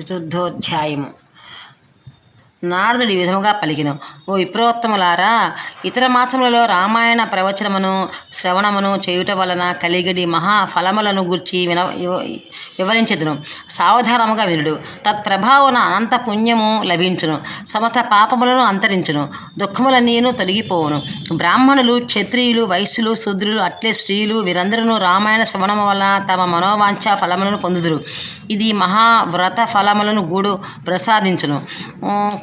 చతుర్థోధ్యాయము. నారదుడు ఈ విధముగా పలికిన. ఓ విప్రోత్తములారా ఇతర మాసములలో రామాయణ ప్రవచనమును శ్రవణమును చేయుట వలన కలిగడి మహా ఫలములను గూర్చి విన వివరించదును. సావధానముగా వినుడు. తత్ప్రభావన అనంత పుణ్యము లభించును. సమస్త పాపములను అంతరించును. దుఃఖములన్నీను తొలగిపోవును. బ్రాహ్మణులు క్షత్రియులు వైశ్యులు శూద్రులు అట్లే స్త్రీలు వీరందరూ రామాయణ శ్రవణము వలన తమ మనోవాంఛ ఫలములను పొందుదురు. ఇది మహావ్రత ఫలములను గూడు ప్రసాదించును.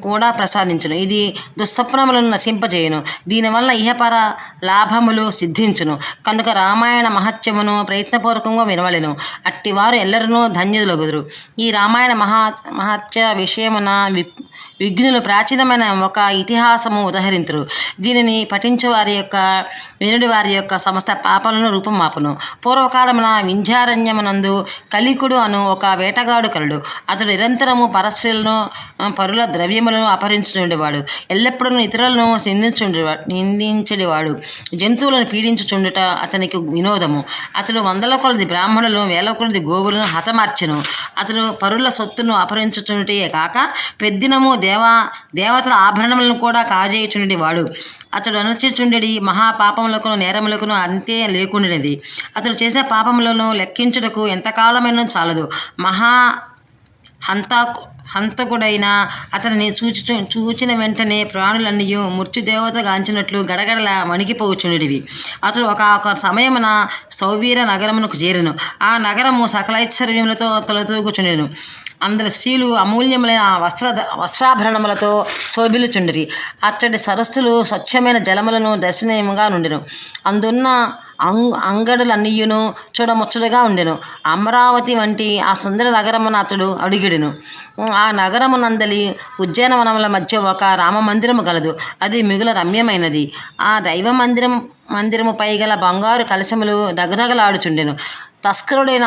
కూడా ప్రసాదించును. ఇది దుస్వప్నములను నశింపజేయును. దీనివల్ల ఇహపర లాభములు సిద్ధించును. కనుక రామాయణ మహత్యమును ప్రయత్నపూర్వకంగా వినవలెను. అట్టివారు ఎల్లరూ ధన్యులగుదురు. ఈ రామాయణ మహా మహత్య విషయమున వి విఘ్నులు ప్రాచీనమైన ఒక ఇతిహాసము ఉదహరింతురు. దీనిని పఠించేవారి యొక్క వినుడి వారి యొక్క సమస్త పాపలను రూపమాపను పూర్వకాలమున వింధ్యారణ్యమునందు కలికుడు అను ఒక వేటగాడు కరుడు అతడు నిరంతరము పరస్త్రీలను పరుల ద్రవ్యములను అపహరించుచుండేవాడు. ఎల్లప్పుడూ ఇతరులను నిందించుండేవాడు నిందించేవాడు. జంతువులను పీడించుచుండుట అతనికి వినోదము. అతడు వందల కొలది బ్రాహ్మణులు వేల కొలది గోవులను హతమార్చెను. అతడు పరుల సొత్తును అపహరించుచుండుటే కాక పెద్దినము దేవా దేవతల ఆభరణములను కూడా కాజేయుచుండేది వాడు. అతడు అనుచిచుండెడి మహాపాపములకును నేరములకును అంతే లేకుండేది అతడు చేసిన పాపములను లెక్కించుటకు ఎంతకాలమైనా చాలదు. మహా హంత హంతకుడైన అతనిని చూచి చూచిన వెంటనే ప్రాణులన్నీ మృత్యుదేవత గాంచినట్లు గడగడల వణికిపోచుండేవి అతడు ఒక ఒక సమయమున సౌవీర నగరమునకు చేరెను. ఆ నగరము సకలైశ్వర్యములతో తొలతూగుచుండెను అందరి స్త్రీలు అమూల్యములైన వస్త్ర వస్త్రాభరణములతో శోభిలుచుండిరి అచ్చటి సరస్సులు స్వచ్ఛమైన జలములను దర్శనీయముగా నుండెను. అందున్న అంగ్ అంగడులన్నీయును చూడముచ్చటగా ఉండెను. అమరావతి వంటి ఆ సుందర నగరమున అతడు అడిగిడెను. ఆ నగరమునందలి ఉద్యానవనముల మధ్య ఒక రామ మందిరము గలదు. అది మిగుల రమ్యమైనది. ఆ దైవ మందిరం మందిరముపై గల బంగారు కలశములు దగదగలాడుచుండెను. తస్కరుడైన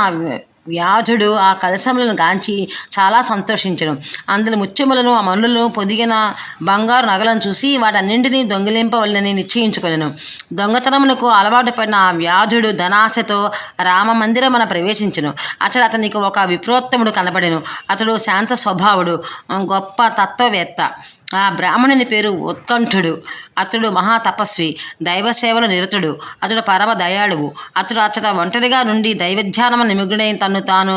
వ్యాధుడు ఆ కలశములను గాంచి చాలా సంతోషించడం. అందులో ముత్యములను ఆ మనులను పొదిగిన బంగారు నగలను చూసి వాటన్నింటినీ దొంగిలింపవలనని నిశ్చయించుకొనను. దొంగతనమునకు అలవాటు పడిన ఆ వ్యాధుడు ధనాశతో రామ మందిరమున ప్రవేశించను. అతడు అతనికి ఒక విప్రోత్తముడు కనబడెను. అతడు శాంత స్వభావుడు గొప్ప తత్వవేత్త. ఆ బ్రాహ్మణుని పేరు ఉత్కంఠుడు. అతడు మహా తపస్వి దైవ సేవల నిరతుడు. అతడు పరమ దయాళువు. అతడు అతడు ఒంటరిగా నుండి దైవధ్యానము నిమగ్నుడై తను తాను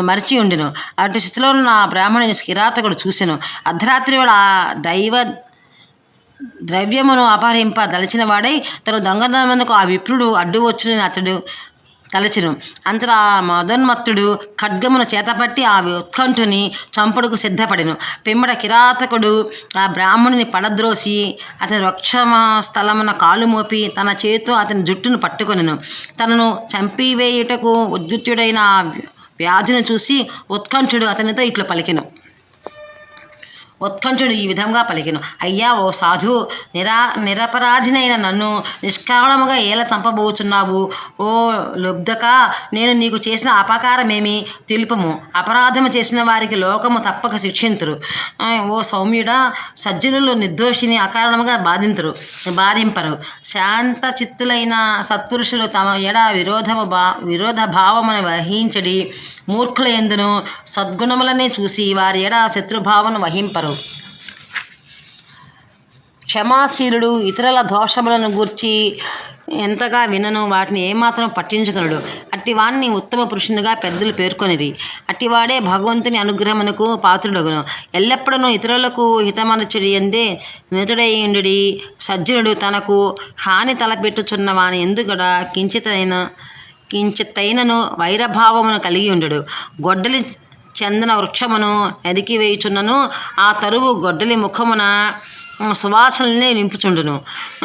మరిచి ఉండిను. అటు స్థితిలో ఉన్న ఆ బ్రాహ్మణుని కిరాతకుడు చూసెను. అర్ధరాత్రి వేళ ఆ దైవ ద్రవ్యమును అపహరింప దలచిన వాడై తను దొంగదమనకు ఆ విప్రుడు అడ్డు వచ్చునని అతడు తలచెను అంతటా ఆ మదోన్మత్తుడు ఖడ్గమును చేతపట్టి ఆ ఉత్కంఠుని చంపుడుకు సిద్ధపడెను. పిమ్మడ కిరాతకుడు ఆ బ్రాహ్మణుని పడద్రోసి అతని వృక్షమ స్థలమున కాలు మోపి తన చేతితో అతని జుట్టును పట్టుకొనెను. తనను చంపివేయుటకు ఉద్గుత్యుడైన ఆ వ్యాధిని చూసి ఉత్కంఠుడు అతనితో ఇట్లు పలికెను. ఉత్కంఠుడు ఈ విధంగా పలికెను. అయ్యా ఓ సాధు నిరా నిరపరాధినైన నన్ను నిష్కారణముగా ఎలా చంపబోచున్నావు? ఓ లుబ్ధక నేను నీకు చేసిన అపకారమేమి? తెలుపము. అపరాధము చేసిన వారికి లోకము తప్పక శిక్షింతురు. ఓ సౌమ్యుడా సజ్జనులు నిర్దోషిని అకారణముగా బాధింతురు బాధింపరు. శాంత చిత్తులైన సత్పురుషులు తమ ఎడ విరోధము బా విరోధ భావమును వహించడి మూర్ఖుల ఎందును సద్గుణములనే చూసి వారి ఎడ శత్రుభావను వహింపరు. క్షమాశీలుడు ఇతరుల దోషములను గూర్చి ఎంతగా వినను వాటిని ఏమాత్రం పట్టించగలడు అట్టివాణ్ణి ఉత్తమ పురుషునిగా పెద్దలు పేర్కొనిరి. అట్టివాడే భగవంతుని అనుగ్రహమునకు పాత్రుడగును. ఎల్లప్పుడూ ఇతరులకు హితమనచుడి ఎందే నితుడైండుడి సజ్జనుడు తనకు హాని తలపెట్టుచున్న వాని ఎందుకడా కించితైన కించిత్తైనను వైరభావమును కలిగి ఉండడు. గొడ్డలి చందన వృక్షమును ఎదికివేయుచున్నను ఆ తరువు గొడ్డలి ముఖమున సువాసనలనే నింపుచుండును.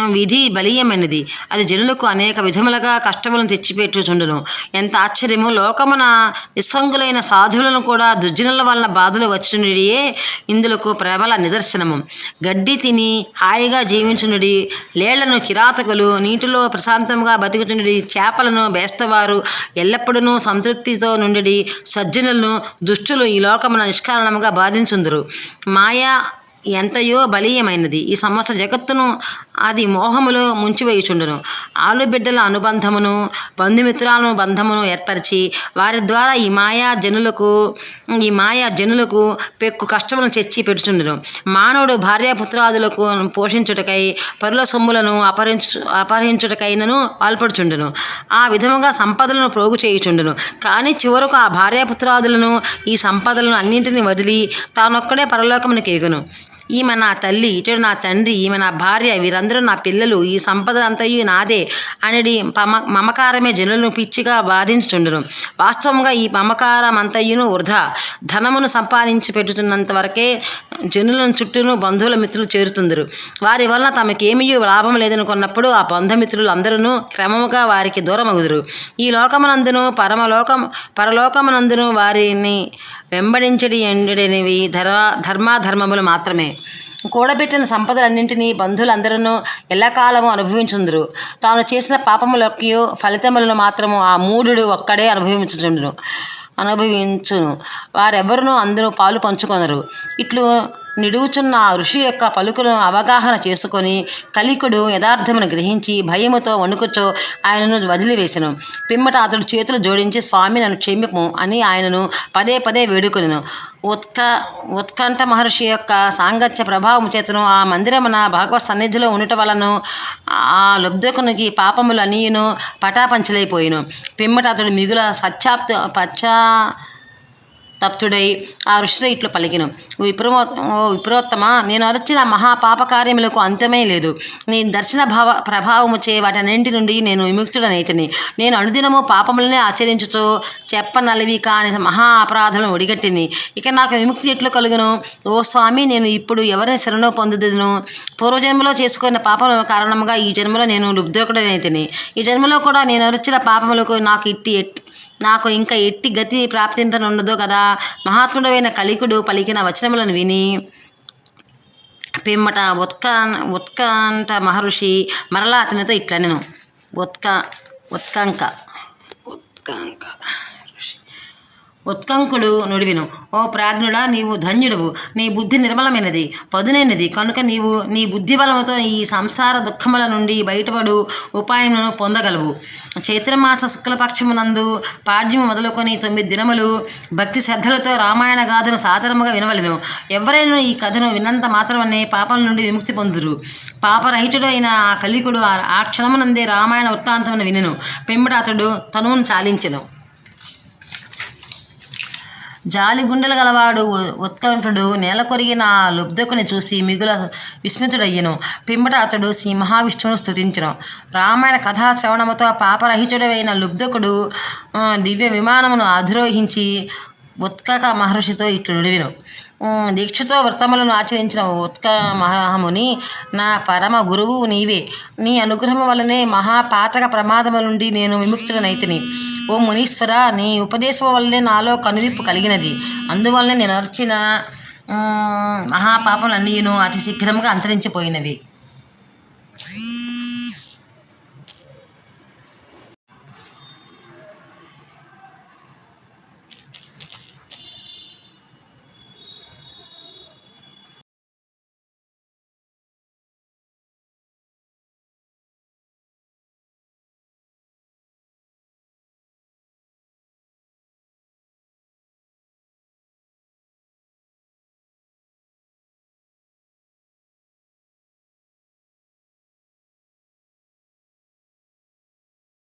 విధి బలీయమైనది. అది జనులకు అనేక విధములుగా కష్టములను తెచ్చిపెట్టుచుండును. ఎంత ఆశ్చర్యము లోకమున నిస్సంగులైన సాధువులను కూడా దుర్జనుల వలన బాధలు వచ్చినడియే ఇందులకు ప్రబల నిదర్శనము. గడ్డి తిని హాయిగా జీవించునుడి. లేళ్ళను కిరాతకులు నీటిలో ప్రశాంతంగా బతుకుతున్నది చేపలను బేస్తవారు ఎల్లప్పుడూ సంతృప్తితో నుండి సజ్జనులను దుష్టులు ఈ లోకమున నిష్కారణముగా బాధించుందురు. మాయా ఎంతయో బలీయమైనది. ఈ సమస్త జగత్తును అది మోహములో ముంచివేయుచుండును. ఆలుబిడ్డల అనుబంధమును బంధుమిత్రాలను బంధమును ఏర్పరిచి వారి ద్వారా ఈ మాయా జనులకు ఈ మాయా జనులకు పెక్కు కష్టములను తెచ్చి పెడుచుండును. మానవుడు భార్యాపుత్రాదులకు పోషించుటకై పరుల సొమ్ములను అపహరించు అపహరించుటకైనను పాల్పడుచుండును. ఆ విధముగా సంపదలను ప్రోగు చేయుచుండును. కానీ చివరకు ఆ భార్యాపుత్రాదులను ఈ సంపదలను అన్నింటినీ వదిలి తానొక్కడే పరలోకమునికి ఎగును. ఈమె నా తల్లి ఇతడు నా తండ్రి ఈమె నా భార్య వీరందరూ నా పిల్లలు ఈ సంపద అంతయు నాదే అనేది మమ మమకారమే జనులను పిచ్చిగా బాధించుచుండును. వాస్తవంగా ఈ మమకారం అంతయును వృధా. ధనమును సంపాదించి పెట్టుతున్నంత వరకే జనులను చుట్టూను బంధువుల మిత్రులు చేరుతుందరు. వారి వలన తమకేమీ లాభం లేదనుకున్నప్పుడు ఆ బంధుమిత్రులు అందరూ క్రమముగా వారికి దూరమగుదురు. ఈ లోకమునందును పరమలోకం పరలోకమునందును వారిని వెంబడించడి ఎండనివి ధర్మ ధర్మాధర్మములు మాత్రమే. కూడబెట్టిన సంపదలన్నింటినీ బంధువులందరూ ఎల్లకాలము అనుభవించుందరు. తాను చేసిన పాపములకి ఫలితములను మాత్రము ఆ మూఢుడు ఒక్కడే అనుభవించుండును అనుభవించును. వారెవరునూ అందరూ పాలు పంచుకొనరు. ఇట్లు నిడువుచున్న ఆ ఋషి యొక్క పలుకులను అవగాహన చేసుకొని కలికుడు యథార్థమును గ్రహించి భయముతో వణుకుచో ఆయనను వదిలివేశను పిమ్మట అతడు చేతులు జోడించి స్వామి నన్ను క్షమిపము అని ఆయనను పదే పదే వేడుకొనెను. ఉత్క ఉత్కంఠ మహర్షి యొక్క సాంగత్య ప్రభావం చేతను ఆ మందిరమున భగవత్ సన్నిధిలో ఉండటం వలన ఆ లబ్ధకునికి పాపములు అనియును పటాపంచలైపోయిను. పిమ్మట అతడు మిగుల పశ్చాప్త పశ్చా తప్తుడై ఆ ఋషితో ఇట్లు పలికిను. విప్రమో ఓ విప్రోత్తమ నేను అరచిన మహాపాపకార్యములకు అంతమే లేదు. నీ దర్శన భావ ప్రభావముచే వాటన్నింటి నుండి నేను విముక్తుడనైతిని. నేను అనుదినము పాపములనే ఆచరించుతూ చెప్పనలివి కాని మహా అపరాధములను ఒడిగట్టింది ఇక నాకు విముక్తి ఎట్లు కలుగును? ఓ స్వామి నేను ఇప్పుడు ఎవరిని శరణు పొందుదును? పూర్వజన్మలో చేసుకున్న పాపం కారణంగా ఈ జన్మలో నేను లుబ్ధకుడనైతిని ఈ జన్మలో కూడా నేను అరిచిన పాపములకు నాకు ఇట్టి నాకు ఇంకా ఎట్టి గతి ప్రాప్తింపనుండదో కదా మహాత్ముడైన కలికుడు పలికిన వచనములను విని పిమ్మట ఉత్కా ఉత్కంఠ మహర్షి మరలా అతనితో ఇట్లా నేను ఉత్క ఉత్కంక. ఉత్కంక. ఉత్కంకుడు నుడివిను. ఓ ప్రాజ్ఞుడా నీవు ధన్యుడువు. నీ బుద్ధి నిర్మలమైనది పదునైనది. కనుక నీవు నీ బుద్ధి బలముతో ఈ సంసార దుఃఖముల నుండి బయటపడు ఉపాయమును పొందగలవు. చైత్రమాస శుక్లపక్షమునందు పాడ్యము మొదలుకొని తొమ్మిది దినములు భక్తి శ్రద్ధలతో రామాయణ గాథను సాధారణంగా వినవలెను. ఎవరైనా ఈ కథను విన్నంత మాత్రమే పాపల నుండి విముక్తి పొందురు పాపరహితుడైన ఆ కలికుడు ఆ- క్షణమునందే రామాయణ వృత్తాంతమును వినను. పిమ్మట అతడు తనువును చాలించెను. జాలి గుండెలు గలవాడు ఉ- ఉత్కంఠుడు నేల కొరిగిన ఆ లుబ్ధకుని చూసి మిగుల విస్మితుడయ్యను. పిమ్మట అతడు శ్రీ మహావిష్ణువును స్తుతించను. రామాయణ కథా శ్రవణముతో పాపరహితుడైన లుబ్ధకుడు దివ్య విమానమును అధిరోహించి ఉత్కక మహర్షితో ఇట్లు నుడివిను దీక్షతో వ్రతములను ఆచరించిన ఉత్క మహాముని నా పరమ గురువు నీవే. నీ అనుగ్రహం వల్లనే మహాపాతక ప్రమాదముల నుండి నేను విముక్తుడనైతిని. ఓ మునీశ్వర నీ ఉపదేశం వల్లే నాలో కనువిప్పు కలిగినది. అందువల్ల నేను అర్చిన మహాపాపములన్నీను అతి శీఘ్రముగా అంతరించిపోయినవి.